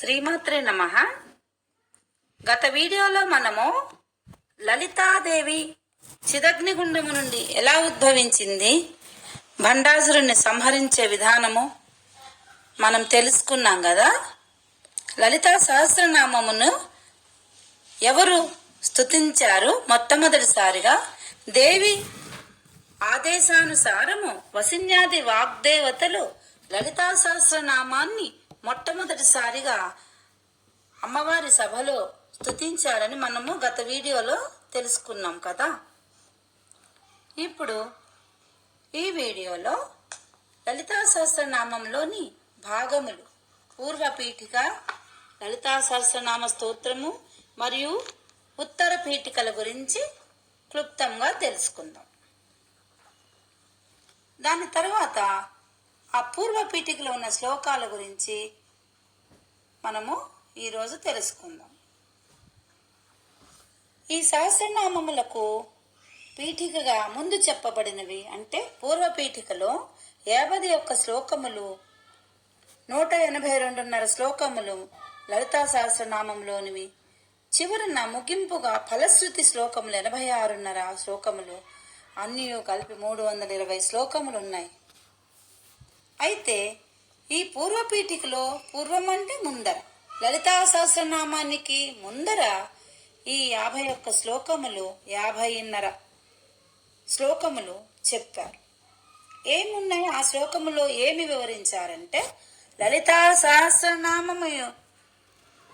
శ్రీమాత్రే నమ. గత వీడియోలో మనము లలితాదేవి చిదగ్నిగుండము నుండి ఎలా ఉద్భవించింది భండాసురుణ్ణి సంహరించే విధానము మనం తెలుసుకున్నాం కదా. లలితా సహస్రనామమును ఎవరు స్తుతించారు? మొట్టమొదటిసారిగా దేవి ఆదేశానుసారము వసిన్యాది వాగ్దేవతలు లలితా సహస్రనామాన్ని మొట్టమొదటిసారిగా అమ్మవారి సభలో స్తుతించారని మనము గత వీడియోలో తెలుసుకున్నాం కదా. ఇప్పుడు ఈ వీడియోలో లలితా సహస్రనామంలోని భాగములు పూర్వపీఠిక లలితా సహస్రనామ స్తోత్రము మరియు ఉత్తర పీఠికల గురించి క్లుప్తంగా తెలుసుకుందాం. దాని తర్వాత ఆ పూర్వ పీఠికలో ఉన్న శ్లోకాల గురించి మనము ఈరోజు తెలుసుకుందాం. ఈ సహస్రనామములకు పీఠికగా ముందు చెప్పబడినవి అంటే పూర్వ పీఠికలో యాభై ఒక్క శ్లోకములు నూట ఎనభై రెండున్నర శ్లోకములు లలితా సహస్రనామంలోనివి. చివరన ముగింపుగా ఫలశ్రుతి శ్లోకములు ఎనభై ఆరున్నర శ్లోకములు అన్నీ కలిపి మూడు వందల ఇరవై శ్లోకములు ఉన్నాయి. అయితే ఈ పూర్వపీఠికలో పూర్వం అంటే ముందర. లలితా సహస్రనామానికి ముందర ఈ యాభై ఒక్క శ్లోకములు యాభైన్నర శ్లోకములు చెప్పారు. ఏమున్నాయి? ఆ శ్లోకములో ఏమి వివరించారంటే లలితా సహస్రనామము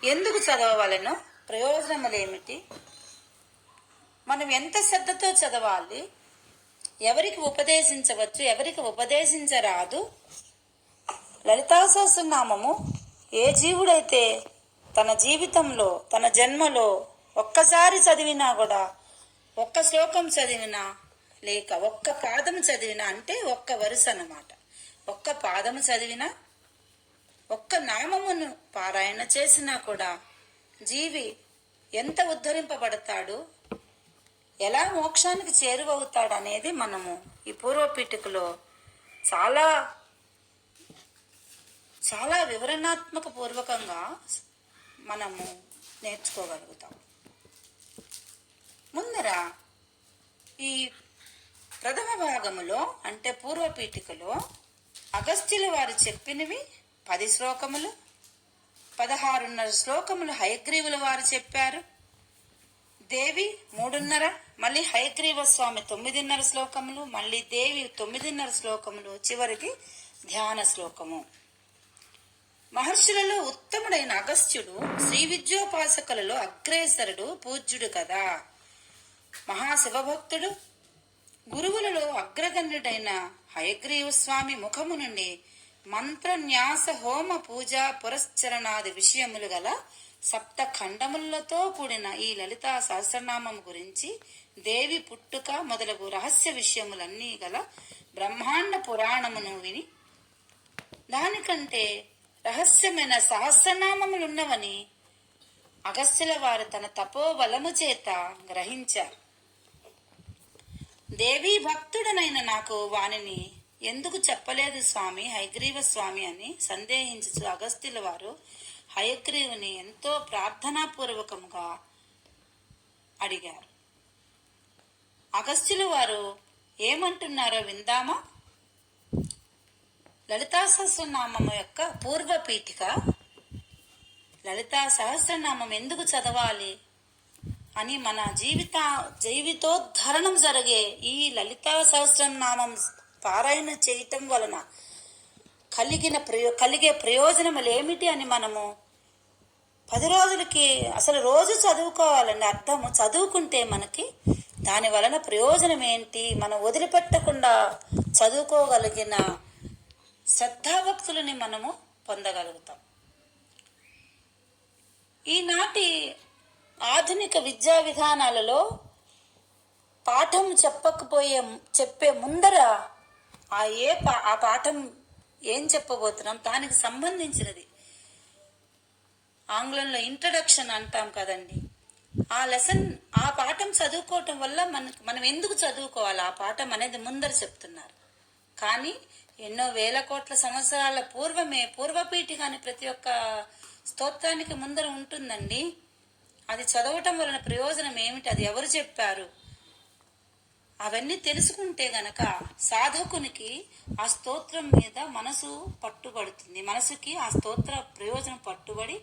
ఎందుకు చదవాలనో ప్రయోజనములు ఏమిటి? మనం ఎంత శ్రద్ధతో చదవాలి? ఎవరికి ఉపదేశించవచ్చు ఎవరికి ఉపదేశించరాదు. లలితాసహస్రనామము ఏ జీవుడైతే తన జీవితంలో తన జన్మలో ఒక్కసారి చదివినా కూడా ఒక్క శ్లోకం చదివినా లేక ఒక్క పాదం చదివినా అంటే ఒక్క వరుస అన్నమాట. ఒక్క పాదము చదివినా ఒక్క నామమును పారాయణ చేసినా కూడా జీవి ఎంత ఉద్ధరింపబడతాడు ఎలా మోక్షానికి చేరువవుతాడనేది మనము ఈ పూర్వపీఠికలో చాలా చాలా వివరణాత్మక పూర్వకంగా మనము నేర్చుకోగలుగుతాం. ముందర ఈ ప్రథమ భాగములో అంటే పూర్వపీఠికలో అగస్త్యుల వారు చెప్పినవి పది శ్లోకములు పదహారున్నర శ్లోకములు హయగ్రీవుల వారు చెప్పారు. దేవి మూడున్నర మళ్ళీ హయగ్రీవ స్వామి తొమ్మిదిన్నర శ్లోకములు మళ్ళీ దేవి తొమ్మిదిన్నర శ్లోకములు చివరికి ధ్యాన శ్లోకము. మహర్షులలో ఉత్తముడైన అగస్త్యుడు శ్రీ విద్యోపాసకులలో అగ్రేసరుడు పూజ్యుడు కదా. మహాశివభక్తుడు గురువులలో అగ్రగణ్యుడైన హయగ్రీవ స్వామి ముఖము నుండి మంత్రన్యాస హోమ పూజ పురస్చరణాది విషయములు గల సప్త ఖండములతో కూడిన ఈ లలితా సహస్రనామం గురించి దేవి పుట్టుక మొదలగు రహస్య విషయములన్నీ గల బ్రహ్మాండ పురాణమును విని దానికంటే రహస్యమైన సహస్రనామములున్నవని అగస్త్యుల వారు తన తపోబలము చేత గ్రహించారు. దేవీ భక్తుడనైన నాకు వానిని ఎందుకు చెప్పలేదు స్వామి హైగ్రీవ స్వామి అని సందేహించు అగస్త్యుల వారు హయగ్రీవుని ఎంతో ప్రార్థనాపూర్వకంగా అడిగారు. అగస్త్యులు వారు ఏమంటున్నారో విందామా? లలితా సహస్రనామం యొక్క పూర్వ పీఠిక లలితా సహస్రనామం ఎందుకు చదవాలి అని మన జీవిత జీవితోద్ధరణం జరిగే ఈ లలితా సహస్రనామం పారాయణ చేయటం వలన కలిగిన ప్రయో కలిగే ప్రయోజనములు ఏమిటి అని మనము పది రోజులకి అసలు రోజు చదువుకోవాలండి అర్థము చదువుకుంటే మనకి దాని వలన ప్రయోజనం ఏంటి? మనం వదిలిపెట్టకుండా చదువుకోగలిగిన శ్రద్ధాభక్తులని మనము పొందగలుగుతాం. ఈనాటి ఆధునిక విద్యా విధానాలలో పాఠం చెప్పకపోయే చెప్పే ముందర ఆ ఏ పా ఆ పాఠం ఏం చెప్పబోతున్నాం? దానికి సంబంధించినది. ఆంగ్లంలో ఇంట్రడక్షన్ అంటాం కదండి. ఆ లెసన్ ఆ పాఠం చదువుకోవటం వల్ల మనకు మనం ఎందుకు చదువుకోవాలి? ఆ పాఠం అనేది ముందర చెప్తున్నారు. కానీ ఎన్నో వేల కోట్ల సంవత్సరాల పూర్వమే పూర్వపీఠి కానీ ప్రతి ఒక్క స్తోత్రానికి ముందర ఉంటుందండి. అది చదవటం వలన ప్రయోజనం ఏమిటి? అది ఎవరు చెప్పారు? అవన్నీ తెలుసుకుంటే గనక సాధకునికి ఆ స్తోత్రం మీద మనసు పట్టుబడుతుంది. మనసుకి ఆ స్తోత్ర ప్రయోజనం పట్టుబడి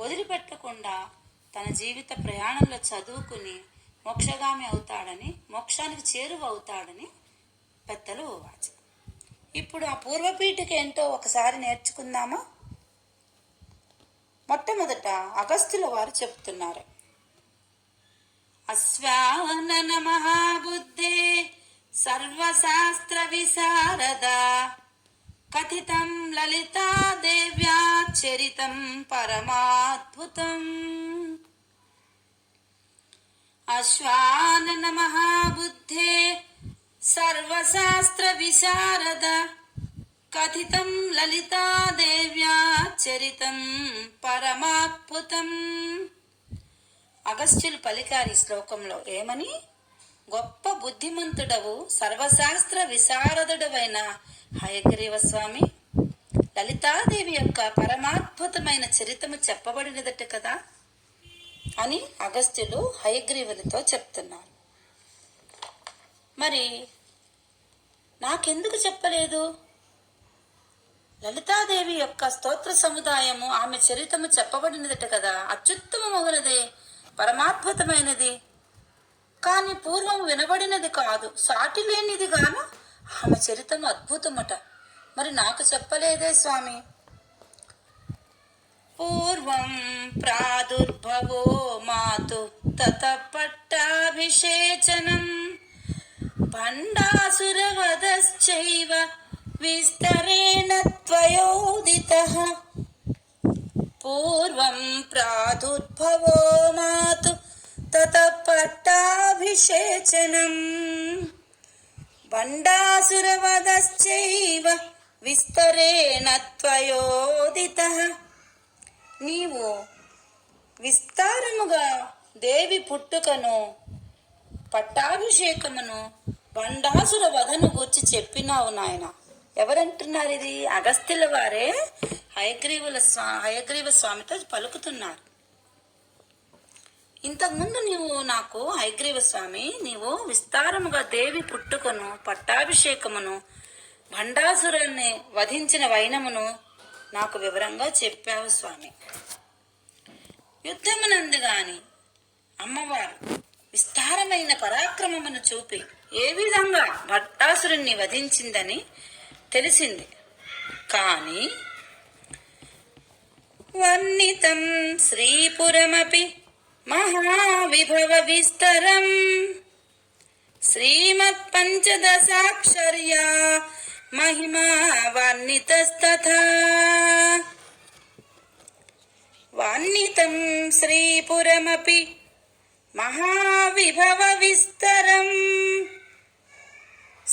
వదిలిపెట్టకుండా తన జీవిత ప్రయాణంలో చదువుకుని మోక్షగామి అవుతాడని మోక్షానికి చేరువ అవుతాడని పెద్దలు వాచ. ఇప్పుడు ఆ పూర్వపీఠిక ఏంటో ఒకసారి నేర్చుకుందామా? మొట్టమొదట అగస్త్యుల వారు చెప్తున్నారు. అశ్వానన మహాబుద్ధే సర్వశాస్త్ర విశారద కథితం లలితాదేవ్యా చరితం పరమాద్భుతం. అశ్వానన మహాబుద్ధే సర్వశాస్త్ర విశారద కథితం లలితాదేవ్యా చరితం పరమాద్భుతం. అగస్త్యులు పలికారు ఈ శ్లోకంలో ఏమని? గొప్ప బుద్ధిమంతుడవు సర్వశాస్త్ర విశారదుడవైన హయగ్రీవ స్వామి లలితాదేవి యొక్క పరమాద్భుతమైన చరితము చెప్పబడినదట కదా అని అగస్త్యులు హయగ్రీవులతో చెప్తున్నారు. మరి నాకెందుకు చెప్పలేదు? లలితాదేవి యొక్క స్తోత్ర సముదాయము ఆమె చరితము చెప్పబడినదట కదా అత్యుత్తమమగునదే. పరమాద్భుతమైనది. కానీ పూర్వం వినబడినది కాదు సాటి లేనిది గాన ఆమె చరితం అద్భుతమట. మరి నాకు చెప్పలేదే స్వామి. పూర్వం ప్రాదుర్భవో మాతు తత పట్టాభిషేచనం. భండాసురవదశ్చైవ విస్తరేణ త్వయోదితః. పూర్వం ప్రాదుర్భవో మాతు తత పట్టాభిషేచనం బండాసురవదశ్చైవ విస్తరేణ త్వయోదిత నీవు విస్తారముగా దేవి పుట్టుకను పట్టాభిషేకమును బండాసుర వధను గూర్చి చెప్పినావు నాయన. ఎవరంటున్నారు ఇది? అగస్త్యుల వారే హయగ్రీవుల స్వా హయగ్రీవ స్వామితో పలుకుతున్నారు. ఇంతకుముందు నీవు నాకు హయగ్రీవ స్వామి నీవు విస్తారముగా దేవి పుట్టుకను పట్టాభిషేకమును భండాసురుల్ని వధించిన వైనమును నాకు వివరంగా చెప్పావు స్వామి. యుద్ధమునందు గాని అమ్మవారు విస్తారమైన పరాక్రమమును చూపి ఏ విధంగా భట్టాసురుణ్ణి వధించిందని తెలిసింది. కానీ వర్ణితం శ్రీపురమపి మహావిభవ విస్తరం. శ్రీమత్పంచదశాక్షర్యా మహిమా వర్ణితస్తథా. వర్ణితం శ్రీపురమపి మహావిభవ విస్తరం.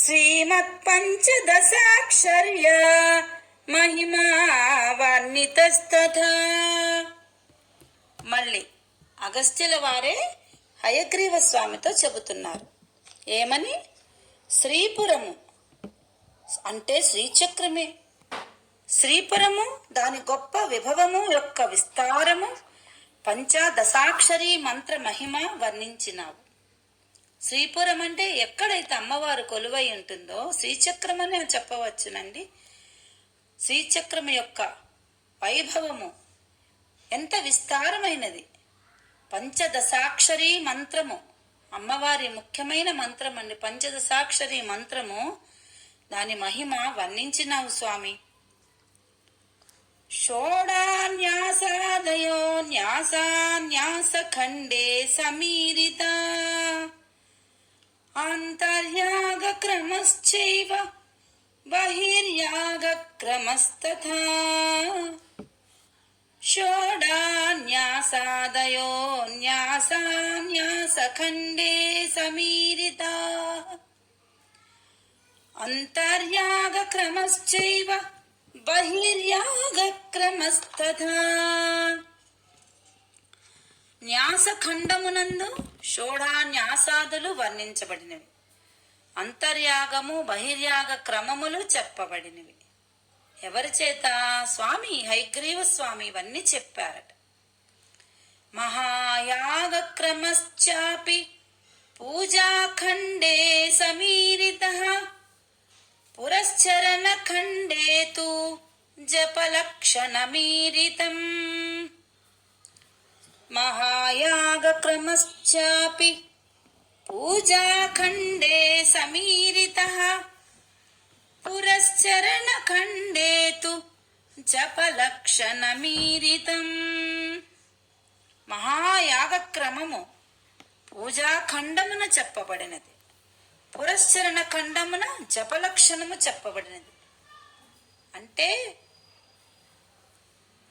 శ్రీమత్పంచదశాక్షర్య మహిమా వర్ణితస్తథా. మళ్ళీ అగస్త్యుల వారే హయగ్రీవ స్వామితో చెబుతున్నారు. ఏమని? శ్రీపురము అంటే శ్రీచక్రమే. శ్రీపురము దాని గొప్ప విభవము యొక్క విస్తారము పంచాదశాక్షరి మంత్ర మహిమ వర్ణించినావు. శ్రీపురం అంటే ఎక్కడైతే అమ్మవారు కొలువై ఉంటుందో శ్రీచక్రం అనే చెప్పవచ్చునండి. శ్రీచక్రం యొక్క వైభవము ఎంత విస్తారమైనది. పంచదశాక్షరి మంత్రము అమ్మవారి ముఖ్యమైన మంత్రం అండి పంచదశాక్షరి మంత్రము దాని మహిమ వర్ణించినావు స్వామి. షోడాన్యాసాదయో న్యాసాన్యాసఖండే సమీరిత. आन्तर्यागक्रमश्चैव बहिर्यागक्रमस्तथा। षोडान्यासादयो न्यासान्यासखण्डे अन्तर्यागक्रमश्चैव बहिर्यागक्रमस्तथा। న్యాసఖండమునందు షోడాన్యాసాదులు వర్ణించబడినవి. అంతర్యాగము బహిర్యాగ క్రమములు చెప్పబడినవి. ఎవరి చేత? స్వామి హైగ్రీవ స్వామి ఇవన్నీ చెప్పారట. మహాయాగక్రమశ్చాపి పూజాఖండే సమీరిత పురశ్చరణఖండే తు జపలక్షణమీరితం. మహాయాగక్రమశ్చాపి పూజాఖండే సమీరిత పురశ్చరణఖండే తు జపలక్షణమీరితం మహాయాగక్రమము పూజాఖండమున చెప్పబడినది పురశ్చరణ ఖండమున జపలక్షణము చెప్పబడినది. అంటే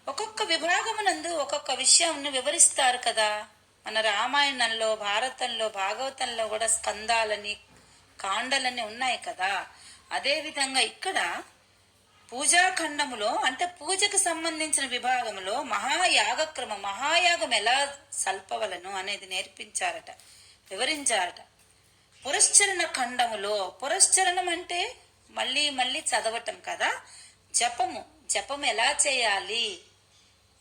ఒక్కొక్క విభాగమునందు ఒక్కొక్క విషయంను వివరిస్తారు కదా. మన రామాయణంలో భారతంలో భాగవతంలో కూడా స్కందాలని కాండలని ఉన్నాయి కదా. అదేవిధంగా ఇక్కడ పూజాఖండములో అంటే పూజకు సంబంధించిన విభాగంలో మహాయాగక్రమం మహాయాగం ఎలా సల్పవలను అనేది నేర్పించారట వివరించారట. పురశ్చరణ ఖండములో పురశ్చరణం అంటే మళ్ళీ మళ్ళీ చదవటం కదా. జపము జపం ఎలా చేయాలి?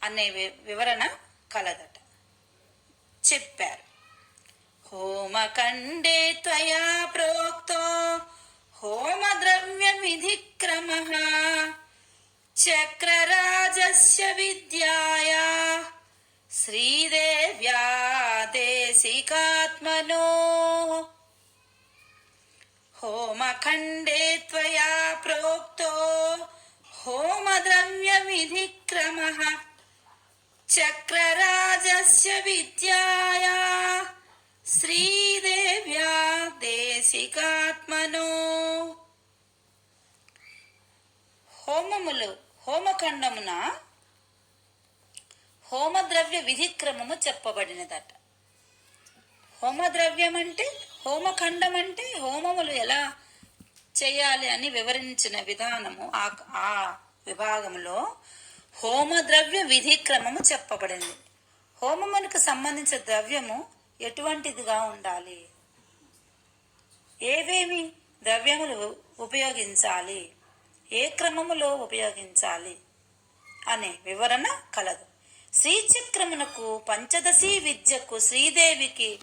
అనే వివరణ కలదట. చెప్పారు. హోమకండే త్వయా ప్రోక్తో హోమ ద్రవ్య విధి క్రమ చక్రరాజస్య విద్యాయా శ్రీదేవ్యా దేశికాత్మనో హోమఖండే త్వయా ప్రోక్తో హోమద్రవ్య విధి చక్రరాజస్య విద్యాయ శ్రీదేవ్యా దేశికాత్మనో హోమములు హోమఖండమున హోమద్రవ్య విధిక్రమము చెప్పబడినదట. హోమద్రవ్యం అంటే హోమఖండం అంటే హోమములు ఎలా చేయాలి అని వివరించిన విధానము ఆ ఆ విభాగంలో హోమద్రవ్య విధిక్రమము చెప్పబడింది. హోమమునకు సంబంధించిన ద్రవ్యము ఎటువంటిదిగా ఉండాలి? ఏవేమి ద్రవ్యములు ఉపయోగించాలి? ఏ క్రమములో ఉపయోగించాలి? అనే వివరణ కలదు. శ్రీచక్రమునకు పంచదశి విద్యకు శ్రీదేవికి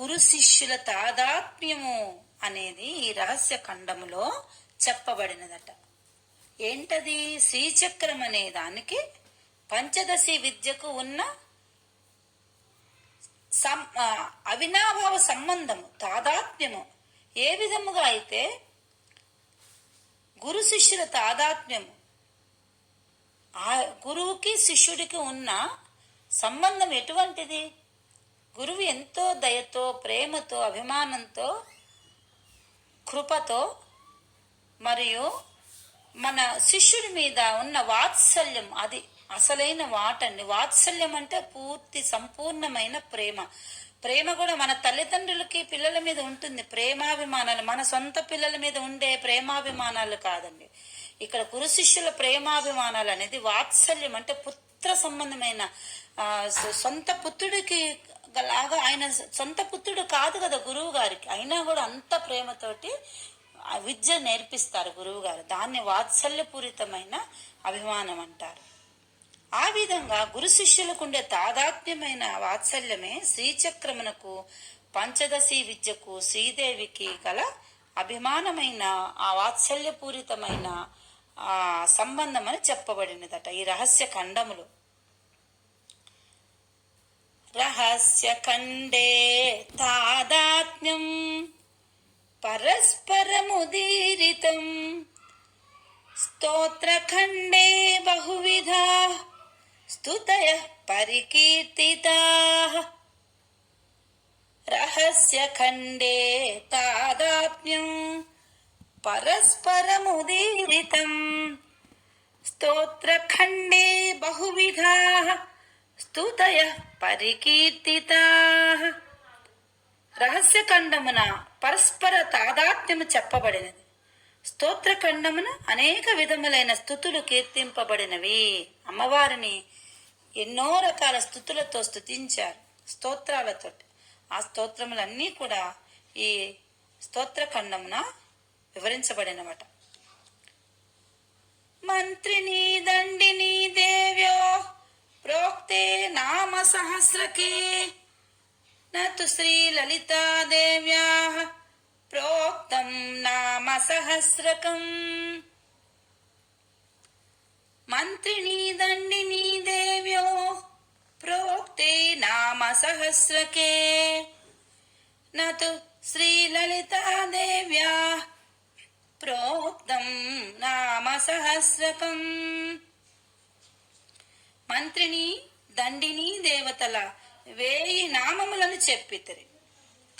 గురు శిష్యుల తాదాత్మ్యము అనేది ఈ రహస్య ఖండములో చెప్పబడినదట. ఏంటది? శ్రీచక్రం అనే దానికి పంచదశి విద్యకు ఉన్న సం అవినాభావ సంబంధము తాదాత్మ్యము. ఏ విధముగా అయితే గురు శిష్యుల తాదాత్మ్యము ఆ గురువుకి శిష్యుడికి ఉన్న సంబంధం ఎటువంటిది? గురువు ఎంతో దయతో ప్రేమతో అభిమానంతో కృపతో మరియు మన శిష్యుడి మీద ఉన్న వాత్సల్యం అది అసలైన వాటండి. వాత్సల్యం అంటే పూర్తి సంపూర్ణమైన ప్రేమ. ప్రేమ కూడా మన తల్లిదండ్రులకి పిల్లల మీద ఉంటుంది. ప్రేమాభిమానాలు. మన సొంత పిల్లల మీద ఉండే ప్రేమాభిమానాలు కాదండి. ఇక్కడ గురు శిష్యుల ప్రేమాభిమానాలు అనేది వాత్సల్యం అంటే పుత్ర సంబంధమైన సొంత పుత్రుడికి లాగా ఆయన సొంత పుత్రుడు కాదు కదా గురువు గారికి అయినా కూడా అంత ప్రేమతోటి విద్య నేర్పిస్తారు గురువుగారు. దాన్ని వాత్సల్యపూరితమైన అభిమానం అంటారు. ఆ విధంగా గురు శిష్యులకు ఉండే తాదాత్మ్యమైన వాత్సల్యమే శ్రీచక్రమునకు పంచదశి విద్యకు శ్రీదేవికి గల అభిమానమైన ఆ వాత్సల్యపూరితమైన ఆ సంబంధం అని చెప్పబడినదట ఈ రహస్య ఖండములు. రహస్య ఖండే తాదాత్మ్యం परस्परमुदीरितं स्तोत्रखण्डे बहुविधाः स्तुतयः परिकीर्तिताः। रहस्यखण्डे तादात्म्यं परस्परमुदीरितं स्तोत्रखण्डे बहुविधाः स्तुतयः परिकीर्तिताः। రహస్యఖండమున పరస్పర తాదాత్మ్యము చెప్పబడినది. స్తోత్రఖండమున అనేక విధములైన స్థుతులు కీర్తింపబడినవి. అమ్మవారిని ఎన్నో రకాల స్థుతులతో స్థుతించారు స్తోత్రాలతో ఆ స్తోత్రములన్నీ కూడా ఈ స్తోత్రఖండమున వివరించబడినమాట. మంత్రిని దండిని దేవ్యో ప్రోక్తే నామ సహస్రకే నతు శ్రీ లలితా దేవ్యా ప్రోక్తం నామ సహస్రకం మంత్రిని దండిని దేవ్యో ప్రోక్తే నామ సహస్రకే నతు శ్రీ లలితా దేవ్యా ప్రోక్తం నామ సహస్రకం మంత్రిని దండిని దేవతల వేయి నామములను చెప్పితిరి.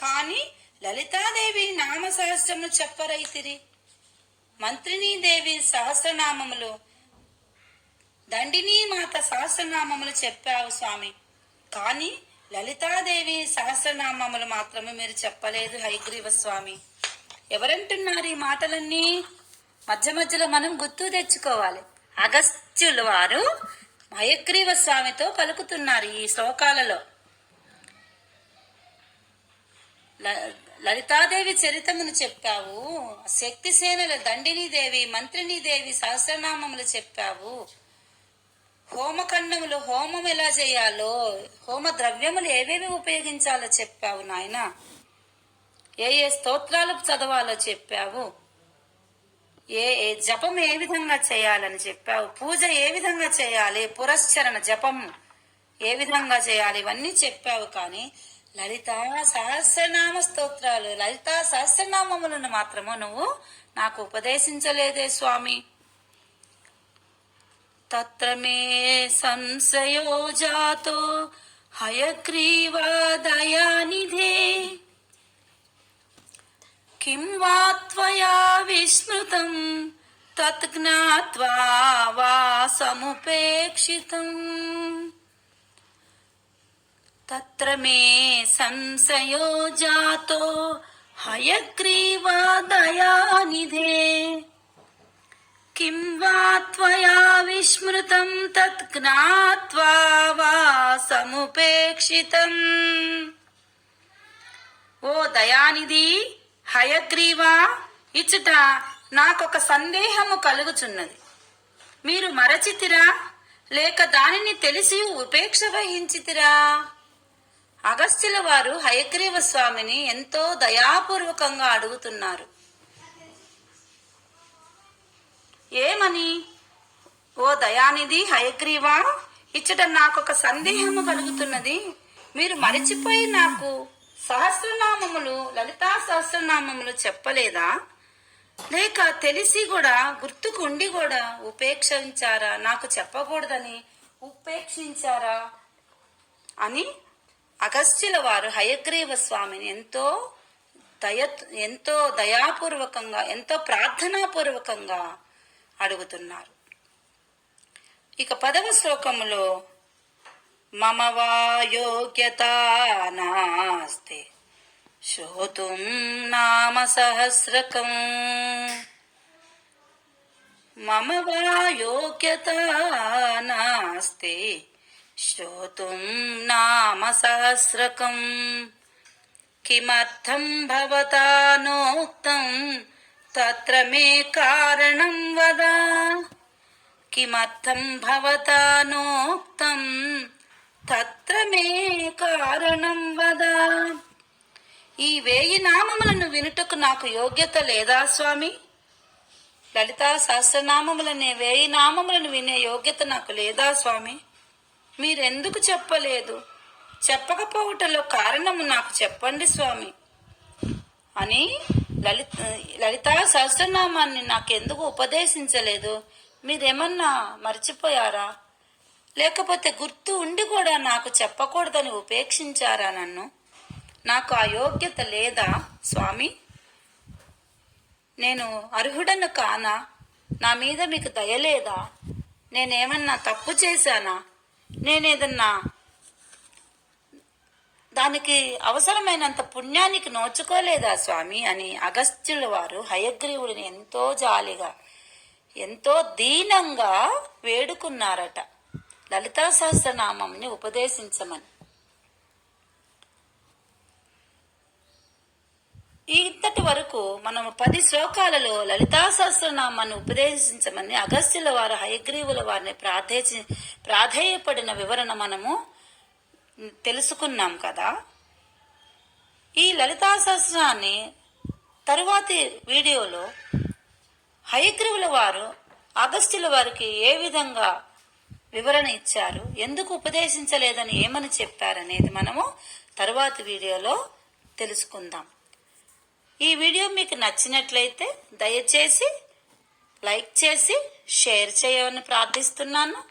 కాని లలితాదేవి నామ సహస్రము చెప్పరైతిరి. మంత్రినీదేవి సహస్రనామములు దండినీ మాత సహస్రనామములు చెప్పావు స్వామి. కానీ లలితాదేవి సహస్రనామములు మాత్రమే మీరు చెప్పలేదు హైగ్రీవ స్వామి. ఎవరంటున్నారు ఈ మాటలన్నీ? మధ్య మధ్యలో మనం గుర్తు తెచ్చుకోవాలి. అగస్త్యులు వారు హయగ్రీవ స్వామితో పలుకుతున్నారు ఈ శ్లోకాలలో. లలితాదేవి చరితమును చెప్పావు శక్తిసేనల దండినీదేవి మంత్రిని దేవి సహస్రనామములు చెప్పావు. హోమఖండములు హోమం ఎలా చేయాలో హోమ ద్రవ్యములు ఏవేవి ఉపయోగించాలో చెప్పావు నాయన. ఏ ఏ స్తోత్రాలు చదవాలో చెప్పావు. ఏ ఏ జపం ఏ విధంగా చేయాలని చెప్పావు. పూజ ఏ విధంగా చేయాలి పురస్చరణ జపం ఏ విధంగా చేయాలి ఇవన్నీ చెప్పావు కానీ లలిత సహస్రనామ స్తోత్రాలు. లలిత సహస్రనామములను మాత్రము నువ్వు నాకు ఉపదేశించలేదే స్వామి. తత్రమే సంశయో జాతో హయగ్రీవ దయానిధే. కిం వా త్వయా విస్మృతం? తత్ జ్ఞాత్వా వా సముపేక్షితం? तत्र मे संशयो जातो हयग्रीवादयानिधे किं वा त्वया विस्मृतं तत् ज्ञात्वा वा समुपेक्षितम् ఓ దయానిధి హయగ్రీవా ఇచ్చట నాకొక సందేహము కలుగుచున్నది మీరు మరచితిరా లేక దానిని తెలిసి ఉపేక్ష వహించితిరా అగస్త్యుల వారు హయగ్రీవ స్వామిని ఎంతో దయాపూర్వకంగా అడుగుతున్నారు. ఏమని? ఓ దయానిధి హయగ్రీవా ఇచ్చట నాకొక సందేహము కలుగుతున్నది. మీరు మరచిపోయి నాకు సహస్రనామములు లలితా సహస్రనామములు చెప్పలేదా? లేక తెలిసి కూడా గుర్తుకుండి కూడా ఉపేక్షించారా? నాకు చెప్పకూడదని ఉపేక్షించారా? అని అగస్త్యుల వారు హయగ్రీవ స్వామిని ఎంతో దయ ఎంతో దయాపూర్వకంగా ఎంతో ప్రార్థనాపూర్వకంగా అడుగుతున్నారు. ఇక పదవ శ్లోకములో మమ వా యోగ్యత నాస్తి శ్రోతుం నామ సహస్రకం. మమ వా యోగ్యత నాస్తి శ్రోతుం నామ సహస్రకం కిమర్థం భవతా నోక్తం తత్ర మే కారణం వద కిమర్థం భవతా నోక్తం తత్ర మే కారణం వద ఈ వేయి నామములను వినుటకు నాకు యోగ్యత లేదా స్వామి? లలితా సహస్రనామములనే వేయి నామములను వినే యోగ్యత నాకు లేదా స్వామి? మీరెందుకు చెప్పలేదు? చెప్పకపోవటంలో కారణము నాకు చెప్పండి స్వామి. అని లలిత లలితా సహస్రనామాన్ని నాకెందుకు ఉపదేశించలేదు? మీరేమన్నా మర్చిపోయారా? లేకపోతే గుర్తు ఉండి కూడా నాకు చెప్పకూడదని ఉపేక్షించారా నన్ను? నాకు ఆ యోగ్యత లేదా స్వామి? నేను అర్హుడను కానా? నా మీద మీకు దయలేదా నేనేమన్నా తప్పు చేశానా? నేనేదన్నా దానికి అవసరమైనంత పుణ్యానికి నోచుకోలేదా స్వామి అని అగస్త్యుల వారు హయగ్రీవుడిని ఎంతో జాలిగా ఎంతో దీనంగా వేడుకున్నారట. లలితా సహస్రనామంని ఉపదేశించమని. ఇంతటి వరకు మనం పది శ్లోకాలలో లలితా సహస్రనామాన్ని ఉపదేశించమని అగస్త్యుల వారు హయగ్రీవుల వారిని ప్రార్థించి ప్రాధేయపడిన వివరణ మనము తెలుసుకున్నాం కదా. ఈ లలితా సహస్రాన్ని తరువాతి వీడియోలో హయగ్రీవుల వారు అగస్త్యుల వారికి ఏ విధంగా వివరణ ఇచ్చారు ఎందుకు ఉపదేశించలేదని ఏమని చెప్పారనేది మనము తరువాతి వీడియోలో తెలుసుకుందాం. ఈ వీడియో మీకు నచ్చినట్లయితే దయచేసి లైక్ చేసి షేర్ చేయమని ప్రార్థిస్తున్నాను.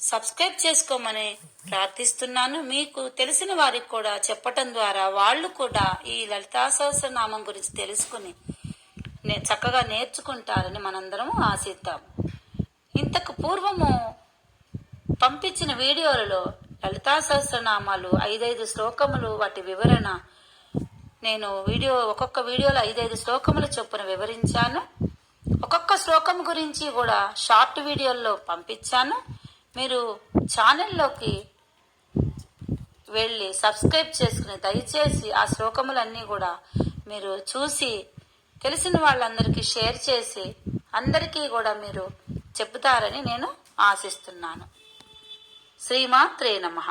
సబ్స్క్రైబ్ చేసుకోమని ప్రార్థిస్తున్నాను. మీకు తెలిసిన వారికి కూడా చెప్పటం ద్వారా వాళ్ళు కూడా ఈ లలితా సహస్రనామం గురించి తెలుసుకుని చక్కగా నేర్చుకుంటారని మనందరం ఆశిద్దాం. ఇంతకు పూర్వము పంపించిన వీడియోలలో లలితా సహస్రనామాలు ఐదైదు శ్లోకములు వాటి వివరణ నేను వీడియో ఒక్కొక్క వీడియోలో ఐదైదు శ్లోకములు చొప్పున వివరించాను. ఒక్కొక్క శ్లోకం గురించి కూడా షార్ట్ వీడియోల్లో పంపించాను. మీరు ఛానల్లోకి వెళ్ళి సబ్స్క్రైబ్ చేసుకుని దయచేసి ఆ శ్లోకములన్నీ కూడా మీరు చూసి తెలిసిన వాళ్ళందరికీ షేర్ చేసి అందరికీ కూడా మీరు చెబుతారని నేను ఆశిస్తున్నాను. శ్రీమాత్రే నమః.